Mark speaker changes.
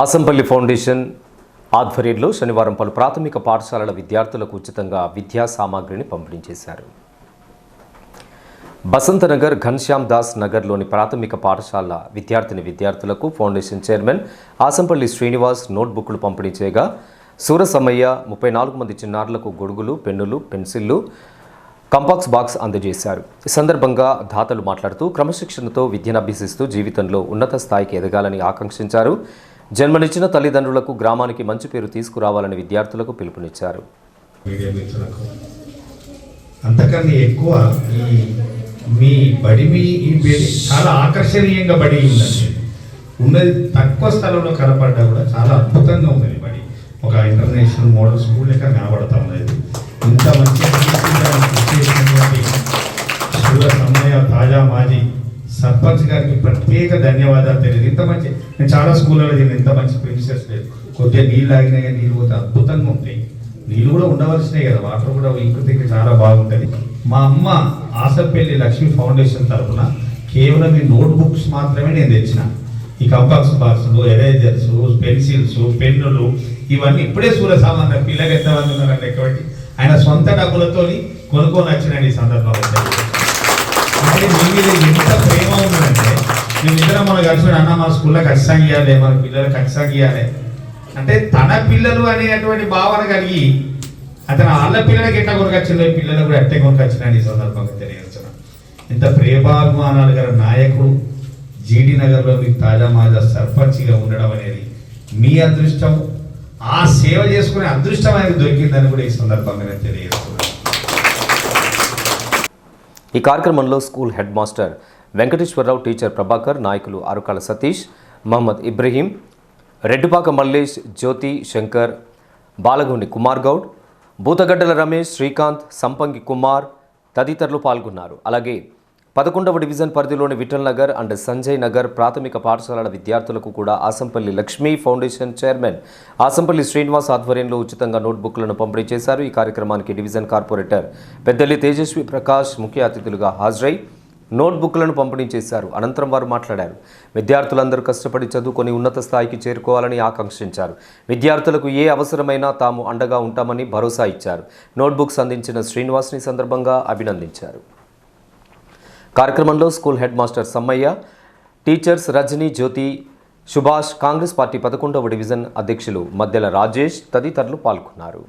Speaker 1: Asampalli foundation ఆధ్వర్యంలో శనివారం పలు ప్రాథమిక పాఠశాలల విద్యార్థులకు ఉచితంగా విద్యా సామాగ్రిని పంపిణీ చేశారు. బసంతనగర్ ఘన్శ్యామ్ దాస్ నగర్లోని ప్రాథమిక పాఠశాల విద్యార్థిని విద్యార్థులకు ఫౌండేషన్ చైర్మన్ ఆసంపల్లి శ్రీనివాస్ నోట్బుక్లు పంపిణీ చేయగా సూరసమ్మయ్య ముప్పై నాలుగు మంది చిన్నారులకు గొడుగులు పెన్నులు పెన్సిళ్ళు కంపాక్స్ బాక్స్ అందజేశారు. ఈ సందర్భంగా దాతలు మాట్లాడుతూ క్రమశిక్షణతో విద్యను అభ్యసిస్తూ జీవితంలో ఉన్నత స్థాయికి ఎదగాలని ఆకాంక్షించారు. జన్మనిచ్చిన తల్లిదండ్రులకు గ్రామానికి మంచి పేరు తీసుకురావాలని విద్యార్థులకు పిలుపునిచ్చారు.
Speaker 2: అంతకన్నా ఎక్కువ ఈ మీ బడి మీ ఈ బడి చాలా ఆకర్షణీయంగా బడి ఉందండి. ఉన్నది తక్కువ స్థలంలో కనపడ్డా కూడా చాలా అద్భుతంగా ఉన్నది బడి. ఒక ఇంటర్నేషనల్ మోడల్ స్కూల్ లెక్క కనబడతా ఉన్నది. ఇంత మంచి సర్పంచ్ గారికి ప్రత్యేక ధన్యవాదాలు తెలియదు. ఇంత మంచి నేను చాలా స్కూళ్ళలో దీన్ని ఇంత మంచి ప్రిన్సెస్ లేదు కొద్దిగా నీళ్ళు ఆగినా కానీ నీళ్ళు పోతే అద్భుతంగా ఉంటాయి. నీళ్ళు కూడా ఉండవలసినాయి కదా వాటర్ కూడా ఇంకుతికి చాలా బాగుంటుంది. మా అమ్మ ఆసపల్లి లక్ష్మీ ఫౌండేషన్ తరఫున కేవలం ఈ నోట్ బుక్స్ మాత్రమే నేను తెచ్చిన. ఈ కంపాక్స్ బాక్సులు ఎరేజర్స్ పెన్సిల్స్ పెన్నులు ఇవన్నీ ఇప్పుడే సూర్య సామాన్య పిల్లలు ఎంతమంది ఉన్నారండి కాబట్టి ఆయన సొంత డబ్బులతో కొనుక్కొని వచ్చినండి ఈ సందర్భంలో అంటే మీ మీద ఎంత ప్రేమ ఉందంటే మేము ఇద్దరం మన కలిసి అన్న మన స్కూల్లో ఖచ్చితంగా ఇవ్వాలి మన పిల్లలు ఖచ్చితంగా ఇవ్వాలి అంటే తన పిల్లలు అనేటువంటి భావన కలిగి అతను వాళ్ళ పిల్లలకి ఎట్లా కొనుకొచ్చిందో పిల్లలు కూడా ఎట్టే కొనుకొచ్చినాడు ఈ సందర్భంగా తెలియజేస్తున్నాను ఇంత ప్రేమాభిమానాలు గల నాయకుడు జీడి నగర్లో మీకు తాజా మాజా సర్పంచ్గా ఉండడం అనేది మీ అదృష్టం. ఆ సేవ చేసుకునే అదృష్టం ఆయనకు దొరికిందని కూడా ఈ సందర్భంగా నేను తెలియజేస్తున్నాను
Speaker 1: ఈ కార్యక్రమంలో school head master Venkateswararao teacher Prabhakar నాయకులు అరుకాల సతీష్ మహమ్మద్ ఇబ్రహీం రెడ్డిపాక మల్లేష్ జ్యోతి శంకర్ బాలగుండి కుమార్ గౌడ్ బూతగడ్డల రమేష్ శ్రీకాంత్ సంపంగి కుమార్ తదితరులు పాల్గొన్నారు. అలాగే పదకొండవ డివిజన్ పరిధిలోని విఠల్ నగర్ అండ్ సంజయ్ నగర్ ప్రాథమిక పాఠశాలల విద్యార్థులకు కూడా ఆసంపల్లి లక్ష్మీ ఫౌండేషన్ చైర్మన్ ఆసంపల్లి శ్రీనివాస్ ఆధ్వర్యంలో ఉచితంగా నోట్బుక్లను పంపిణీ చేశారు. ఈ కార్యక్రమానికి డివిజన్ కార్పొరేటర్ పెద్దల్లి తేజస్వి ప్రకాష్ ముఖ్య అతిథులుగా హాజరై నోట్బుక్లను పంపిణీ చేశారు. అనంతరం వారు మాట్లాడారు. విద్యార్థులందరూ కష్టపడి చదువుకొని ఉన్నత స్థాయికి చేరుకోవాలని ఆకాంక్షించారు. విద్యార్థులకు ఏ అవసరమైనా తాము అండగా ఉంటామని భరోసా ఇచ్చారు. నోట్బుక్స్ అందించిన శ్రీనివాస్ని సందర్భంగా అభినందించారు. కార్యక్రమంలో school head master Sammaiah teachers Rajani Jyothi Subhash Congress party పదకొండవ డివిజన్ అధ్యక్షులు మద్దెల రాజేష్ తదితరులు పాల్గొన్నారు.